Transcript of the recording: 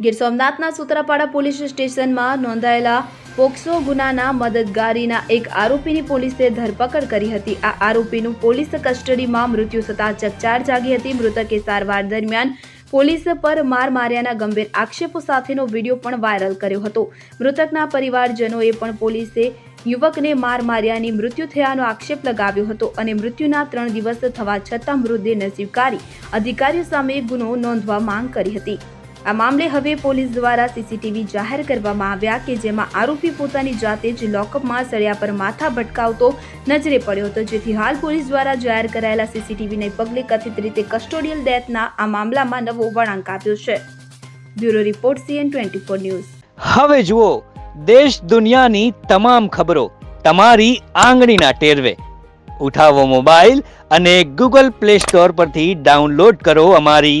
Gir સોમનાથના Sutrapada police સ્ટેશનમાં નોંધાયેલા POCSO ગુનાના મદદગારીના એક આરોપીની પોલીસે ધરપકડ કરી હતી. આ આરોપીનું પોલીસ કસ્ટડીમાં મૃત્યુ થતાં ચકચાર જાગી હતી. મૃતકે સારવાર દરમિયાન પોલીસ પર માર માર્યાના ગંભીર આક્ષેપો સાથેનો વીડિયો પણ વાયરલ કર્યો હતો. મૃતકના પરિવારજનોએ પણ પોલીસે યુવકને માર માર્યાની મૃત્યુ થયાનો આક્ષેપ લગાવ્યો હતો અને મૃત્યુના ત્રણ દિવસ થવા છતાં મૃતદેહને સ્વીકારી અધિકારીઓ સામે ગુનો નોંધવા માંગ કરી હતી. આ મામલે હવે પોલીસ દ્વારા સીસીટીવી જાહેર કરવામાં આવ્યા કે જેમાં આરોપી પોતાની જાતે જ લોકઅપમાં સળિયા પર માથા ભટકાવતો નજરે પડ્યો હતો, જેથી હાલ પોલીસ દ્વારા જાહેર કરાયેલા સીસીટીવીને પગલે કથિત રીતે કસ્ટોડિયલ ડેથના આ મામલામાં નવો વળાંક આપ્યો છે. Bureau report CN twenty four news. હવે જુઓ, દેશ દુનિયાની તમામ ખબરો તમારી આંગળીના ટેરવે. ઉઠાવો મોબાઈલ અને ગૂગલ પ્લે સ્ટોર પરથી ડાઉનલોડ કરો અમારી